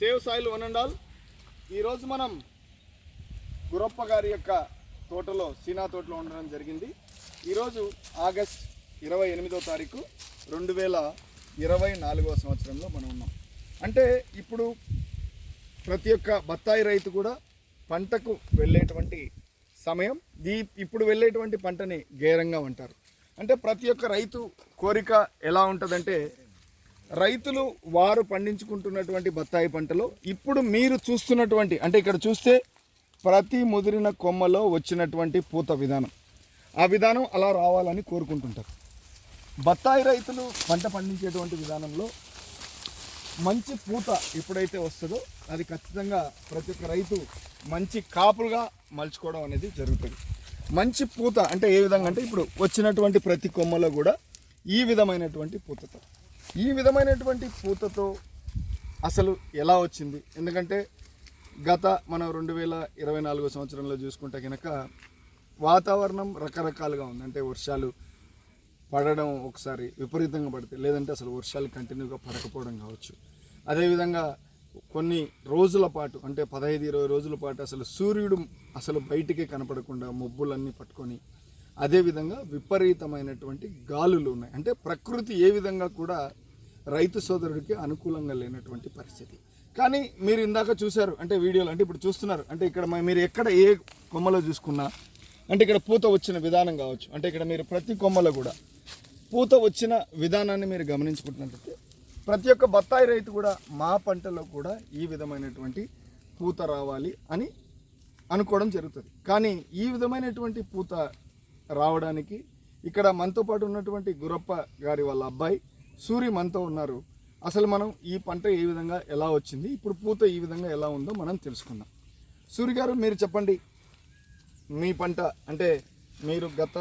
Save soil one and all. ఈరోజు మనం గురప్ప గారి యొక్క తోటలో సీనా తోటలో ఉండడం జరిగింది. ఈరోజు ఆగస్ట్ ఇరవై ఎనిమిదో తారీఖు రెండు వేల ఇరవై నాలుగవ సంవత్సరంలో మనం ఉన్నాం. అంటే ఇప్పుడు ప్రతి ఒక్క బత్తాయి రైతు కూడా పంటకు వెళ్ళేటువంటి సమయం దీ ఇప్పుడు వెళ్ళేటువంటి పంటని గేరంగా అంటారు అంటే ప్రతి ఒక్క రైతు కోరిక ఎలా ఉంటుందంటే రైతులు వారు పండించుకుంటున్నటువంటి బత్తాయి పంటలో ఇప్పుడు మీరు చూస్తున్నటువంటి అంటే ఇక్కడ చూస్తే ప్రతి ముదిరిన కొమ్మలో వచ్చినటువంటి పూత విధానం. ఆ విధానం అలా రావాలని కోరుకుంటుంటారు. బత్తాయి రైతులు పంట పండించేటువంటి విధానంలో మంచి పూత ఎప్పుడైతే వస్తుందో అది ఖచ్చితంగా ప్రతి ఒక్క రైతు మంచి కాపులుగా మలుచుకోవడం అనేది జరుగుతుంది. మంచి పూత అంటే ఏ విధంగా అంటే ఇప్పుడు వచ్చినటువంటి ప్రతి కొమ్మలో కూడా ఈ విధమైనటువంటి పూతతో ఈ విధమైనటువంటి పూతతో అసలు ఎలా వచ్చింది? ఎందుకంటే గత మనం రెండు వేల ఇరవై నాలుగో సంవత్సరంలో చూసుకుంటే కనుక వాతావరణం రకరకాలుగా ఉంది. అంటే వర్షాలు పడడం ఒకసారి విపరీతంగా పడితే లేదంటే అసలు వర్షాలు కంటిన్యూగా పడకపోవడం కావచ్చు. అదేవిధంగా కొన్ని రోజుల పాటు అంటే పదహైదు ఇరవై రోజుల పాటు అసలు సూర్యుడు అసలు బయటికి కనపడకుండా మబ్బులన్నీ పట్టుకొని అదేవిధంగా విపరీతమైనటువంటి గాలులు ఉన్నాయి. అంటే ప్రకృతి ఏ విధంగా కూడా రైతు సోదరుడికి అనుకూలంగా లేనటువంటి పరిస్థితి. కానీ మీరు ఇందాక చూశారు అంటే వీడియోలో అంటే ఇప్పుడు చూస్తున్నారు అంటే ఇక్కడ మీరు ఎక్కడ ఏ కొమ్మలో చూసుకున్నా అంటే ఇక్కడ పూత వచ్చిన విధానం కావచ్చు అంటే ఇక్కడ మీరు ప్రతి కొమ్మలో కూడా పూత వచ్చిన విధానాన్ని మీరు గమనించుకుంటున్నట్లయితే ప్రతి ఒక్క బత్తాయి రైతు కూడా మా పంటలో కూడా ఈ విధమైనటువంటి పూత రావాలి అని అనుకోవడం జరుగుతుంది. కానీ ఈ విధమైనటువంటి పూత రావడానికి ఇక్కడ మనతో పాటు ఉన్నటువంటి గురప్ప గారి వాళ్ళ అబ్బాయి సూరి మనతో ఉన్నారు. అసలు మనం ఈ పంట ఏ విధంగా ఎలా వచ్చింది ఇప్పుడు పూత ఈ విధంగా ఎలా ఉందో మనం తెలుసుకుందాం. సూరి గారు మీరు చెప్పండి. మీ పంట అంటే మీరు గత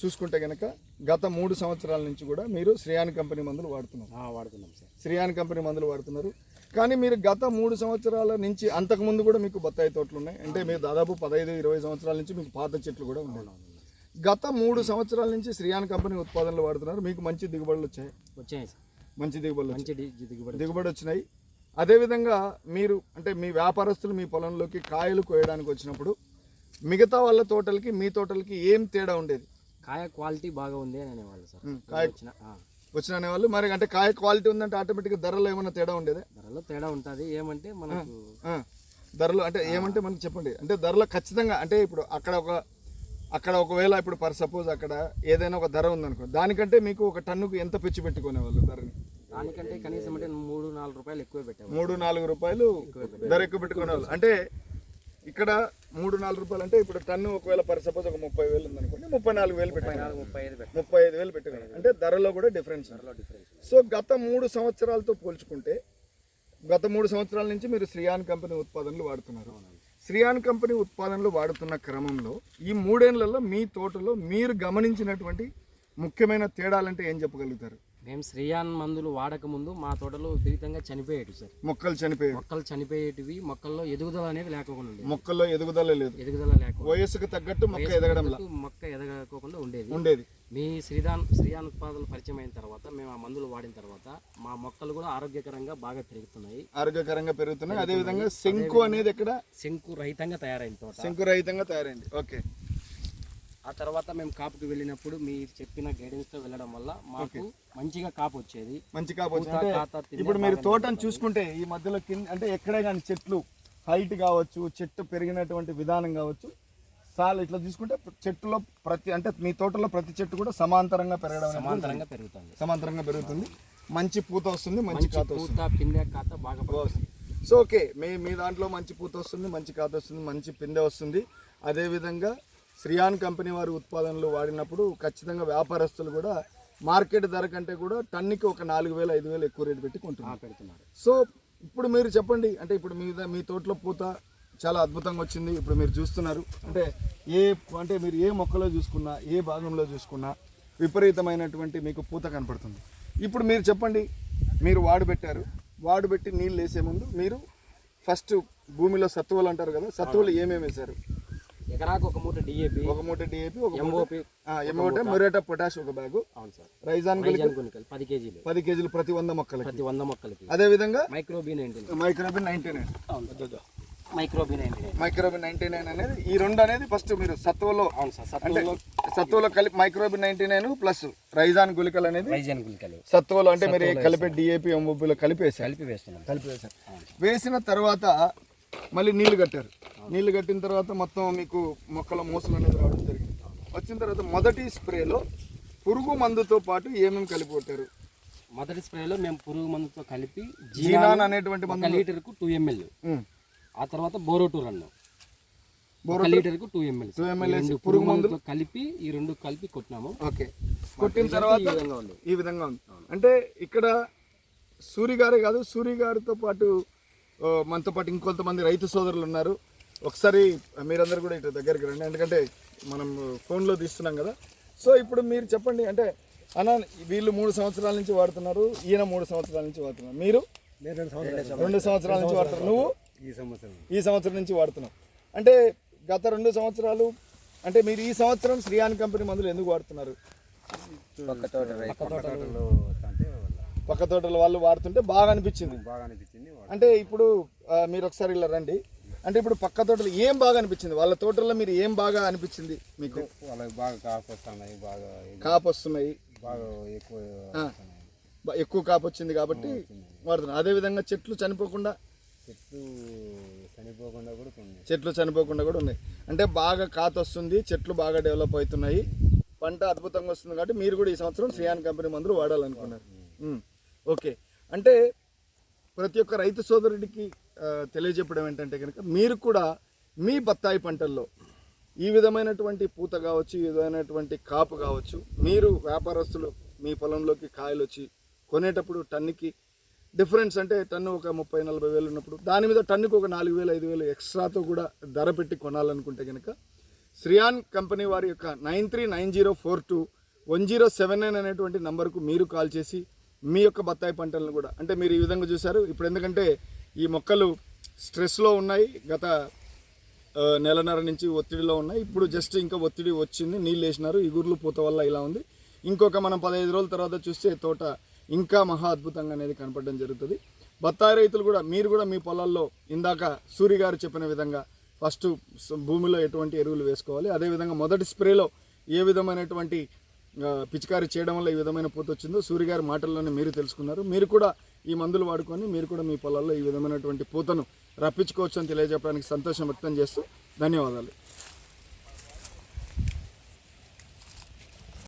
చూసుకుంటే కనుక గత మూడు సంవత్సరాల నుంచి కూడా మీరు శ్రేయాన్ కంపెనీ మందులు వాడుతున్నారు. వాడుతున్నాం సార్. శ్రేయాన్ కంపెనీ మందులు వాడుతున్నారు. కానీ మీరు గత మూడు సంవత్సరాల నుంచి అంతకు ముందు కూడా మీకు బత్తాయి తోటలు ఉన్నాయి. అంటే మీరు దాదాపు పదహైదు ఇరవై సంవత్సరాల నుంచి మీకు పాత చెట్లు కూడా ఉన్నాయి. గత మూడు సంవత్సరాల నుంచి శ్రేయాన్ కంపెనీ ఉత్పాదనలు వాడుతున్నారు. మీకు మంచి దిగుబడులు వచ్చాయి. వచ్చాయి సార్. మంచి దిగుబడులు. మంచి దిగుబడి దిగుబడి వచ్చినాయి. అదేవిధంగా మీరు అంటే మీ వ్యాపారస్తులు మీ పొలంలోకి కాయలు కోయడానికి వచ్చినప్పుడు మిగతా వాళ్ళ తోటలకి మీ తోటలకి ఏం తేడా ఉండేది? కాయ క్వాలిటీ బాగా ఉంది అని అనేవాళ్ళు సార్. కాయ వచ్చిన వచ్చిన అనేవాళ్ళు. మరి అంటే కాయ క్వాలిటీ ఉందంటే ఆటోమేటిక్గా ధరలో ఏమైనా తేడా ఉండేదే? ధరలో తేడా ఉంటుంది. ఏమంటే మనకు ధరలు అంటే ఏమంటే మనకి చెప్పండి. అంటే ధరలో ఖచ్చితంగా అంటే ఇప్పుడు అక్కడ ఒక అక్కడ ఒకవేళ ఇప్పుడు పర్ సపోజ్ అక్కడ ఏదైనా ఒక ధర ఉందనుకో దానికంటే మీకు ఒక టన్నుకు ఎంత పిచ్చి పెట్టుకునేవాళ్ళు ధరని? దానికంటే కనీసం అంటే మూడు నాలుగు రూపాయలు ఎక్కువ పెట్టాము మూడు నాలుగు రూపాయలు ధర ఎక్కువ పెట్టుకునేవాళ్ళు. అంటే ఇక్కడ మూడు నాలుగు రూపాయలు అంటే ఇప్పుడు టన్ను ఒకవేళ పర్ సపోజ్ ఒక ముప్పై వేలు ఉందనుకోండి ముప్పై నాలుగు వేలు పెట్టుకున్నారు ముప్పై ఐదు పెట్టాము ముప్పై ఐదు వేలు పెట్టుకున్నారు అంటే ధరలో కూడా. డిఫరెన్స్ సో గత మూడు సంవత్సరాలతో పోల్చుకుంటే గత మూడు సంవత్సరాల నుంచి మీరు శ్రీయాన్ కంపెనీ ఉత్పాదనలు వాడుతున్నారు. శ్రీయాన్ కంపెనీ ఉత్పాదనలు వాడుతున్న క్రమంలో ఈ మూడేళ్ళలో మీ తోటలో మీరు గమనించినటువంటి ముఖ్యమైన తేడాలంటే ఏం చెప్పగలుగుతారు? మేము శ్రీయాన్ మందులు వాడక ముందు మా తోటలో విపరీతంగా చనిపోయేటి సార్. మొక్కలు చనిపోయాయి మొక్కలు చనిపోయేటివి మొక్కల్లో ఎదుగుదల అనేది లేకుండా ఉండేది. మొక్కల్లో ఎదుగుదల లేదు. ఎదుగుదల లేకుండా వయస్సుకు తగ్గట్టు మొక్క ఎదగడంలా? మొక్క ఎదగకోకుండా ఉండేది. ఉండేది. మీ శ్రీదాన్ శ్రీయాన్ ఉత్పాదనలు పరిచయం అయిన తర్వాత మేము ఆ మందులు వాడిన తర్వాత మా మొక్కలు కూడా ఆరోగ్యకరంగా బాగా పెరుగుతున్నాయి. ఆరోగ్యకరంగా పెరుగుతున్నాయి. అదేవిధంగా శంకు అనేది ఎక్కడ? శంకు రహితంగా తయారైన తోట. శంకు రహితంగా తయారైంది. ఓకే. ఆ తర్వాత మేము కాపుకి వెళ్ళినప్పుడు మీరు చెప్పిన గైడెన్స్తో వెళ్ళడం వల్ల మాకు మంచిగా కాపు వచ్చేది. మంచి కాత, తినే ఇప్పుడు మీరు తోటను చూసుకుంటే ఈ మధ్యలో కింద అంటే ఎక్కడే కానీ చెట్లు హైట్ కావచ్చు చెట్టు పెరిగినటువంటి విధానం కావచ్చు చాలా ఇట్లా చూసుకుంటే చెట్టులో ప్రతి అంటే మీ తోటలో ప్రతి చెట్టు కూడా సమాంతరంగా పెరగడం సమాంతరంగా పెరుగుతుంది. సమాంతరంగా పెరుగుతుంది. మంచి పూత వస్తుంది మంచి కాత వస్తుంది. పూత పిందె కాత బాగా పడుతుంది. సో ఓకే మీ మీ దాంట్లో మంచి పూత వస్తుంది మంచి కాత వస్తుంది మంచి పిందె వస్తుంది. అదేవిధంగా శ్రియాన్ కంపెనీ వారి ఉత్పాదనలు వాడినప్పుడు ఖచ్చితంగా వ్యాపారస్తులు కూడా మార్కెట్ ధర కంటే కూడా టన్నుకి ఒక నాలుగు వేలు ఐదు వేలు ఎక్కువ రేటు పెట్టి కొంటున్నారు. పెడుతున్నారు. సో ఇప్పుడు మీరు చెప్పండి అంటే ఇప్పుడు మీ మీ తోటలో పూత చాలా అద్భుతంగా వచ్చింది. ఇప్పుడు మీరు చూస్తున్నారు. అంటే ఏ అంటే మీరు ఏ మొక్కలో చూసుకున్నా ఏ భాగంలో చూసుకున్నా విపరీతమైనటువంటి మీకు పూత కనపడుతుంది. ఇప్పుడు మీరు చెప్పండి మీరు వాడు పెట్టారు. వాడు పెట్టి నీళ్ళు వేసే ముందు మీరు ఫస్ట్ భూమిలో సత్తువలు అంటారు కదా సత్తువలు ఏమేమి వేశారు? ఎకరాకు ఒక మూట డిఏపి ఒక మూట డిఏపి ఒక ఎంఓపి ఎమోట మొరేట పొటాష్ ఒక బ్యాగు అవును సార్. రైజాన్ గుణికలు పది కేజీలు. పది కేజీలు ప్రతి వంద మొక్కలకి. ప్రతి వంద మొక్కలకి. అదే విధంగా microbe ninety Microbin ninety nine అవును microbe ninety nine Microbin ninety nine అనేది ఈ రెండు అనేది ఫస్ట్ మీరు సార్ అంటే సత్తువలో సత్తువలో కలిపి మైక్రోబిన్ నైన్టీ నైన్ ప్లస్ రైజాన్ గుళికలు అనేది సత్తువలో అంటే మీరు కలిపే డిఏపి ఎంఓపిలో కలిపేసారు కలిపి వేస్తున్నాం. కలిపి వేశారు వేసిన తర్వాత మళ్ళీ నీళ్ళు కట్టారు. నీళ్ళు కట్టిన తర్వాత మొత్తం మీకు మొక్కల మోసలు అనేది రావడం జరిగింది. వచ్చిన తర్వాత మొదటి స్ప్రేలో పురుగు మందుతో పాటు ఏమేమి కలిపి కొట్టారు? మొదటి స్ప్రేలో మేము పురుగు మందుతో కలిపి జీనాన్ అనేటువంటి లీటర్కు టూ ఎంఎల్. ఆ తర్వాత బోరోటూర్ అన్ను బోరో ఒక లీటర్కు టూ ఎంఎల్ టూ ఎంఎల్ పురుగు మందుతో కలిపి ఈ రెండు కలిపి కొట్టినాము. ఓకే. కొట్టిన తర్వాత ఈ విధంగా ఉంది. ఈ విధంగా ఉంది. అంటే ఇక్కడ సూరి గారే కాదు సూరి గారితో పాటు మనతో పాటు ఇంకొంతమంది రైతు సోదరులు ఉన్నారు. ఒకసారి మీరందరూ కూడా ఇటు దగ్గరికి రండి. ఎందుకంటే మనం ఫోన్లో తీస్తున్నాం కదా. సో ఇప్పుడు మీరు చెప్పండి అంటే అన్న వీళ్ళు మూడు సంవత్సరాల నుంచి వాడుతున్నారు ఈయన మూడు సంవత్సరాల నుంచి వాడుతున్నారు. మీరు? రెండు సంవత్సరాల నుంచి వాడుతున్నారు. నువ్వు? ఈ సంవత్సరం ఈ సంవత్సరం నుంచి వాడుతున్నావు అంటే గత రెండు సంవత్సరాలు అంటే మీరు ఈ సంవత్సరం శ్రీయాన్ కంపెనీ మందులు ఎందుకు వాడుతున్నారు? పక్క తోట పక్క తోటలో పక్క తోటల వాళ్ళు వాడుతుంటే బాగా అనిపించింది. బాగా అనిపించింది అంటే ఇప్పుడు మీరు ఒకసారి ఇలా రండి. అంటే ఇప్పుడు పక్క తోటలు ఏం బాగా అనిపించింది? వాళ్ళ తోటల్లో మీరు ఏం బాగా అనిపించింది మీకు? వాళ్ళకి బాగా కాపు వస్తున్నాయి బాగా కాపు వస్తున్నాయి. బాగా ఎక్కువ ఎక్కువ కాపు వచ్చింది కాబట్టి వాడుతున్నారు. అదే విధంగా చెట్లు చనిపోకుండా చెట్లు చనిపోకుండా కూడా కొన్ని. చెట్లు చనిపోకుండా కూడా ఉన్నాయి. అంటే బాగా కాత వస్తుంది చెట్లు బాగా డెవలప్ అవుతున్నాయి. పంట అద్భుతంగా వస్తుంది కాబట్టి మీరు కూడా ఈ సంవత్సరం శ్రీయాన్ కంపెనీ మందులు వాడాలనుకున్నారు. ఓకే. అంటే ప్రతి ఒక్క రైతు సోదరుడికి తెలియజెప్పడం ఏంటంటే కనుక మీరు కూడా మీ బత్తాయి పంటల్లో ఈ విధమైనటువంటి పూత కావచ్చు ఈ విధమైనటువంటి కాపు కావచ్చు మీరు వ్యాపారస్తులు మీ పొలంలోకి కాయలు వచ్చి కొనేటప్పుడు టన్నుకి డిఫరెన్స్ అంటే టన్ను ఒక ముప్పై నలభై వేలు ఉన్నప్పుడు దాని మీద టన్నుకు ఒక నాలుగు వేలు ఐదు వేలు ఎక్స్ట్రాతో కూడా ధర పెట్టి కొనాలనుకుంటే కనుక శ్రియాన్ కంపెనీ వారి యొక్క nine three nine zero four two one zero seven nine అనేటువంటి నంబర్కు మీరు కాల్ చేసి మీ యొక్క బత్తాయి పంటలను కూడా అంటే మీరు ఈ విధంగా చూశారు. ఇప్పుడు ఎందుకంటే ఈ మొక్కలు స్ట్రెస్లో ఉన్నాయి. గత నెలన్నర నుంచి ఒత్తిడిలో ఉన్నాయి. ఇప్పుడు జస్ట్ ఇంకా ఒత్తిడి వచ్చింది. నీళ్ళు వేసినారు. ఇగుర్లు పూత వల్ల ఇలా ఉంది. ఇంకొక మనం పదహైదు రోజుల తర్వాత చూస్తే తోట ఇంకా మహా అద్భుతంగా అనేది కనపడడం జరుగుతుంది. బత్తాయి రైతులు కూడా మీరు కూడా మీ పొలాల్లో ఇందాక సూరి గారు చెప్పిన విధంగా ఫస్ట్ భూమిలో ఎటువంటి ఎరువులు వేసుకోవాలి. అదేవిధంగా మొదటి స్ప్రేలో ఏ విధమైనటువంటి పిచికారి పిచికారీ చేయడం వల్ల ఈ విధమైన పూత వచ్చిందో సూర్య గారి మాటల్లోనే మీరు తెలుసుకున్నారు. మీరు కూడా ఈ మందులు వాడుకొని మీరు కూడా మీ పొలాల్లో ఈ విధమైనటువంటి పూతను రప్పించుకోవచ్చు అని తెలియజెప్పడానికి సంతోషం వ్యక్తం చేస్తూ ధన్యవాదాలు.